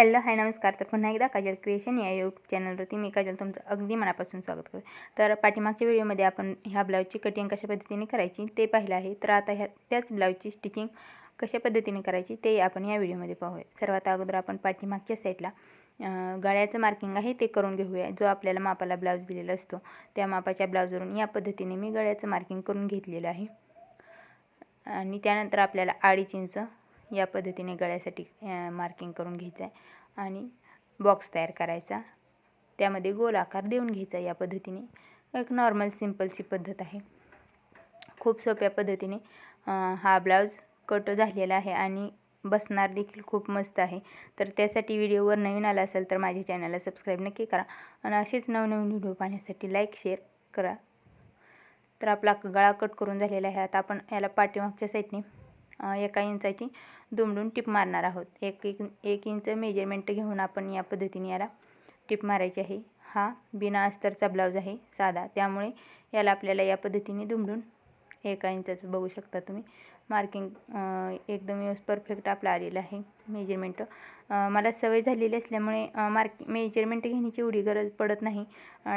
Hello hi नमस्कार. तर पुन्हा एकदा काजल क्रिएशन या यूट्यूब चॅनलवरती मी काजल तुमचं अगदी मनापासून स्वागत करते. तर पाठीमागच्या व्हिडिओमध्ये आपण ह्या ब्लाऊजची कटिंग कशा पद्धतीने करायची ते पाहिलं आहे. तर आता ह्या त्याच ब्लाऊजची स्टिचिंग कशा पद्धतीने करायची ते आपण या व्हिडिओमध्ये पाहूया. सर्वात अगोदर आपण पाठीमागच्या साईडला गळ्याचं मार्किंग आहे ते करून घेऊया. जो आपल्याला मापाला ब्लाऊज दिलेला असतो त्या मापाच्या ब्लाऊजवरून या पद्धतीने मी गळ्याचं मार्किंग करून घेतलेलं आहे. आणि त्यानंतर आपल्याला अडीच इंच या पद्धतीने गळ्यासाठी मार्किंग करून घ्यायचं आहे आणि बॉक्स तयार करायचा. त्यामध्ये गोल आकार देऊन घ्यायचा या पद्धतीने. एक नॉर्मल सिम्पलची पद्धत आहे. खूप सोप्या पद्धतीने हा ब्लाऊज कट झालेला आहे आणि बसणार देखील खूप मस्त आहे. तर त्यासाठी व्हिडिओवर नवीन आला असेल तर माझ्या चॅनलला सबस्क्राईब नक्की करा आणि असेच नवनवीन व्हिडिओ पाहण्यासाठी लाईक शेअर करा. तर आपला गळा कट करून झालेला आहे. आता आपण याला पाठीमागच्या साईडने एका इंचाची दुमडून टिप मारणार आहोत. एक एक एक इंच मेजरमेंट घेऊन आपण या पद्धतीने याला टिप मारायची आहे. हा बिना अस्तरचा ब्लाऊज आहे साधा. त्यामुळे याला आपल्याला या पद्धतीने दुमडून एका इंचाचं बघू शकता तुम्ही. मार्किंग एकदम व्यवस्थित परफेक्ट आपला आलेला आहे मेजरमेंट. मला सवय झालेली असल्यामुळे मार्क मेजरमेंट घेण्याची एवढी गरज पडत नाही.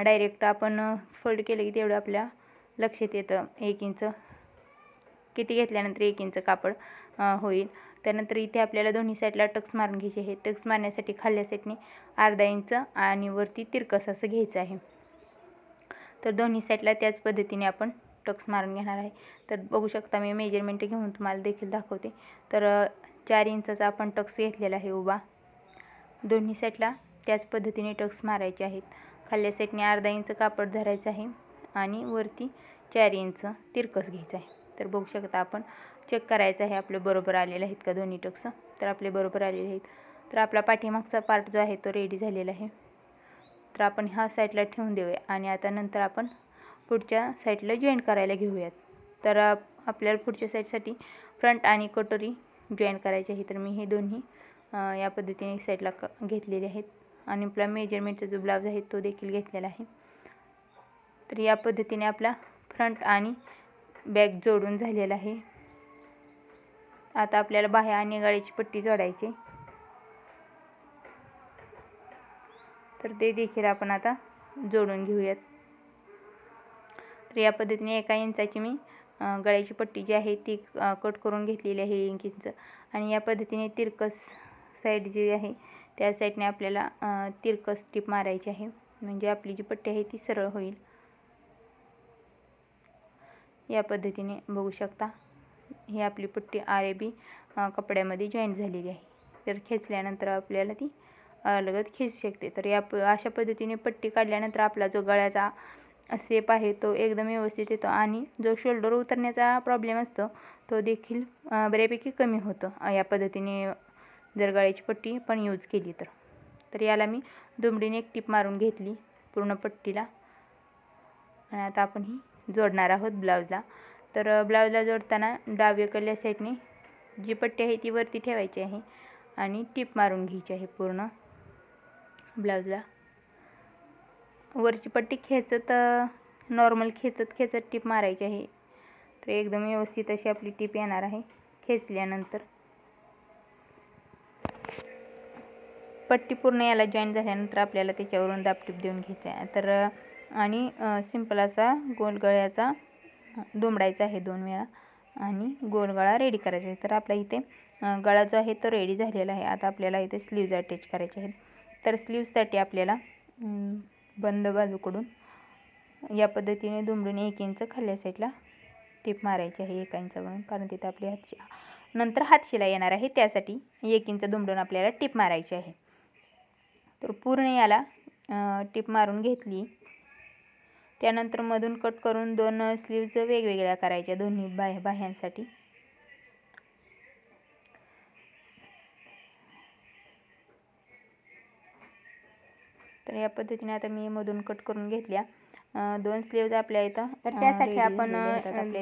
डायरेक्ट आपण फोल्ड केलं की तेवढं आपल्या लक्षात येतं. एक इंच किती घेतल्यानंतर एक इंच कापड होईल. त्यानंतर इथे आपल्याला दोन्ही साईडला टक्स मारून घ्यायचे आहे टक्स मारण्यासाठी खाल्ल्या साईडने अर्धा इंच आणि वरती तिरकस असं घ्यायचं आहे. तर दोन्ही साईडला त्याच पद्धतीने आपण टक्स मारून घेणार आहे. तर बघू शकता मी मेजरमेंट घेऊन तुम्हाला देखील दाखवते. तर चार इंचाचा आपण टक्स घेतलेला आहे उभा. दोन्ही साईडला त्याच पद्धतीने टक्स मारायचे आहेत. खाल्ल्या साईडने अर्धा इंच कापड धरायचं आहे आणि वरती चार इंच तिरकस घ्यायचं आहे. तर बघू शकता आपण. चेक करायचं आहे आपले बरोबर आलेले आहेत का दोन्ही टक्स. तर आपले बरोबर आलेले आहेत. तर आपला पाठीमागचा पार्ट जो आहे तो रेडी झालेला आहे. तर आपण ह्या साईडला ठेवून देऊया आणि आता नंतर आपण पुढच्या साईडला जॉईन करायला घेऊयात. तर आपल्याला पुढच्या साईडसाठी फ्रंट आणि कटोरी जॉईन करायची आहे. तर मी हे दोन्ही या पद्धतीने साईडला क घेतलेले आहेत. आणि आपला मेजरमेंटचा जो ब्लाऊज आहे तो देखील घेतलेला आहे. तर या पद्धतीने आपला फ्रंट आणि बॅग जोडून झालेला आहे. आता आपल्याला बाह्या आणि गळ्याची पट्टी जोडायची. तर ते देखील आपण आता जोडून घेऊयात. तर या पद्धतीने एका इंचाची मी गळ्याची पट्टी जी आहे ती कट करून घेतलेली आहे एक इंच आणि या पद्धतीने तिरकस साईड जी आहे त्या साईडने आपल्याला तिरकस टीप मारायची आहे. म्हणजे आपली जी पट्टी आहे ती सरळ होईल. या पद्धतीने बघू शकता. ही आपली पट्टी आर ए बी कपड्यामध्ये जॉईंट झालेली आहे. तर खेचल्यानंतर आपल्याला ती अलगद खेचू शकते. तर या प अशा पद्धतीने पट्टी काढल्यानंतर आपला जो गळ्याचा सेप आहे तो एकदम व्यवस्थित येतो आणि जो शोल्डर उतरण्याचा प्रॉब्लेम असतो तो देखील बऱ्यापैकी कमी होतो. या पद्धतीने जर गळ्याची पट्टी पण यूज केली तर. तर याला मी दुमडीने एक टीप मारून घेतली पूर्ण पट्टीला. आणि आता आपण ही जोडणार आहोत ब्लाऊजला. तर ब्लाऊजला जोडताना डावीकडल्या साईडने जी पट्टी आहे ती वरती ठेवायची आहे आणि टीप मारून घ्यायची आहे पूर्ण ब्लाऊजला. वरची पट्टी खेचत नॉर्मल खेचत खेचत टीप मारायची आहे. तर एकदम व्यवस्थित अशी आपली टीप येणार आहे खेचल्यानंतर. पट्टी पूर्ण याला जॉईन झाल्यानंतर आपल्याला त्याच्यावरून दापटीप देऊन घ्यायचं आहे. तर आणि सिंपल असा गोल गळ्याचा दुमडायचा आहे दोन वेळा. आणि गोलगळा रेडी करायचा आहे. तर आपला इथे गळा जो आहे तो रेडी झालेला आहे. आता आपल्याला इथे स्लीव्ज अटॅच करायचे आहेत. तर स्लीव्जसाठी आपल्याला बंद बाजूकडून या पद्धतीने दुमडून एक इंच खाल्ल्या साईडला टिप मारायची आहे. एका इंचावरून कारण तिथे आपली हातशी नंतर हातशिला येणार आहे. त्यासाठी एक इंच दुमडून आपल्याला टिप मारायची आहे. तर पूर्ण याला टीप मारून घेतली. त्यानंतर मधून कट करून दोन स्लीव्ज वेगवेगळ्या करायच्या दोन्ही बाह्य बाह्यांसाठी. तर या पद्धतीने आता मी मधून कट करून घेतल्या. दोन स्लीव्ज आपल्या इथं तर त्यासाठी आपण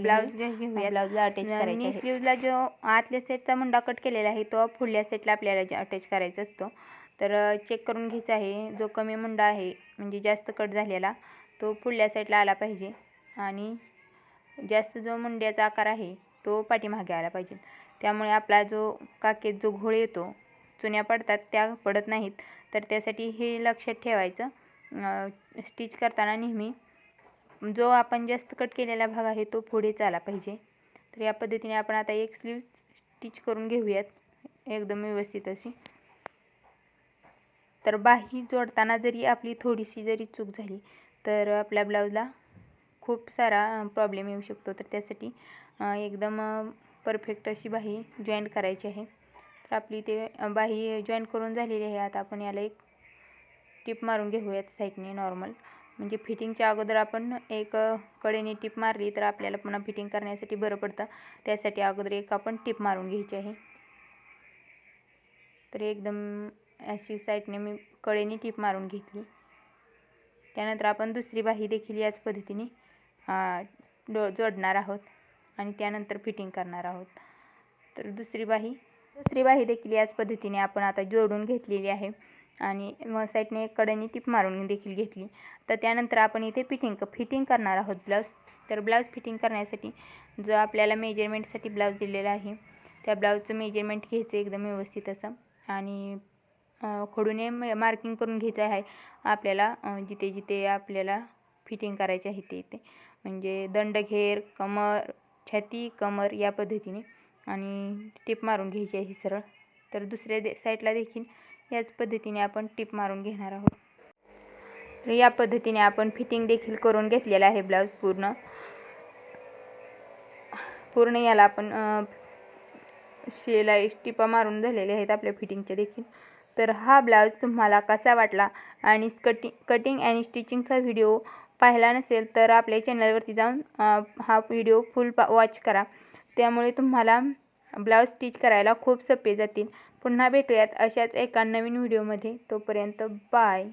ब्लाऊज घेऊया ब्लाऊजला अटॅच करायचे स्लीवला जो आतल्या सेटचा मुंडा कट केलेला आहे तो पुढल्या सेटला आपल्याला अटॅच करायचा असतो. तर चेक करून घ्यायचा आहे. जो कमी मुंडा आहे म्हणजे जास्त कट झालेला तो पुढल्या साईडला आला पाहिजे. आणि जास्त जो मुंड्याचा आकार आहे तो पाठीमागे आला पाहिजे. त्यामुळे आपला जो काकेत जो घोळ येतो चुन्या पडतात त्या पडत नाहीत. तर त्यासाठी हे लक्षात ठेवायचं. स्टिच करताना नेहमी जो आपण जास्त कट केलेला भाग आहे तो पुढेच आला पाहिजे. तर या पद्धतीने आपण आता एक स्लीव स्टिच करून घेऊयात. एकदम व्यवस्थित अशी. तर बाही जोडताना जरी आपली थोडीशी जरी चूक झाली तर आपल्या ब्लाऊजला खूप सारा प्रॉब्लेम येऊ शकतो. तर त्यासाठी एकदम परफेक्ट अशी बाही जॉईंट करायची आहे. तर आपली ते बाही जॉईंट करून झालेली आहे. आता आपण याला एक टिप मारून घेऊयात साईडने नॉर्मल म्हणजे फिटिंगच्या अगोदर आपण एक कडेने टिप मारली तर आपल्याला पुन्हा फिटिंग करण्यासाठी बरं पडतं. त्यासाठी अगोदर एक आपण टिप मारून घ्यायची आहे. तर एकदम अशी साईडने मी कडेने टीप मारून घेतली. त्यानंतर आपण दुसरी बाही देखील याच पद्धतीने डो जोडणार आहोत आणि त्यानंतर फिटिंग करणार आहोत. तर दुसरी बाही दुसरी बाही देखील याच पद्धतीने आपण आता जोडून घेतलेली आहे आणि मग साईडने कडेने टीप मारून देखील घेतली. तर त्यानंतर आपण इथे फिटिंग फिटिंग करणार आहोत ब्लाऊज तर ब्लाऊज फिटिंग करण्यासाठी जो आपल्याला मेजरमेंटसाठी ब्लाऊज दिलेला आहे त्या ब्लाऊजचं मेजरमेंट घ्यायचं एकदम व्यवस्थित असं. आणि अ, खडूने मार्किंग करून घ्यायचं आहे. आपल्याला जिथे जिथे आपल्याला फिटिंग करायचे आहे ते ते. म्हणजे दंडघेर कमर छाती कमर या पद्धतीने. आणि टिप मारून घ्यायची आहे सरळ. तर दुसऱ्या दे साईडला देखील याच पद्धतीने आपण टिप मारून घेणार आहोत. तर या पद्धतीने आपण फिटिंग देखील करून घेतलेला आहे ब्लाऊज पूर्ण. पूर्ण याला आपण शिलाई टिपा मारून झालेले आहेत आपल्या फिटिंगच्या देखील. तर हा ब्लाऊज तुम्हाला कसा वाटला? आणि कटिंग कटिंग आणि स्टिचिंगचा व्हिडिओ पाहिला नसेल तर आपल्या चॅनलवरती जाऊन हा व्हिडिओ फुल पा वॉच करा. त्यामुळे तुम्हाला ब्लाऊज स्टिच करायला खूप सोपे जातील. पुन्हा भेटूयात अशाच एका नवीन व्हिडिओमध्ये तोपर्यंत बाय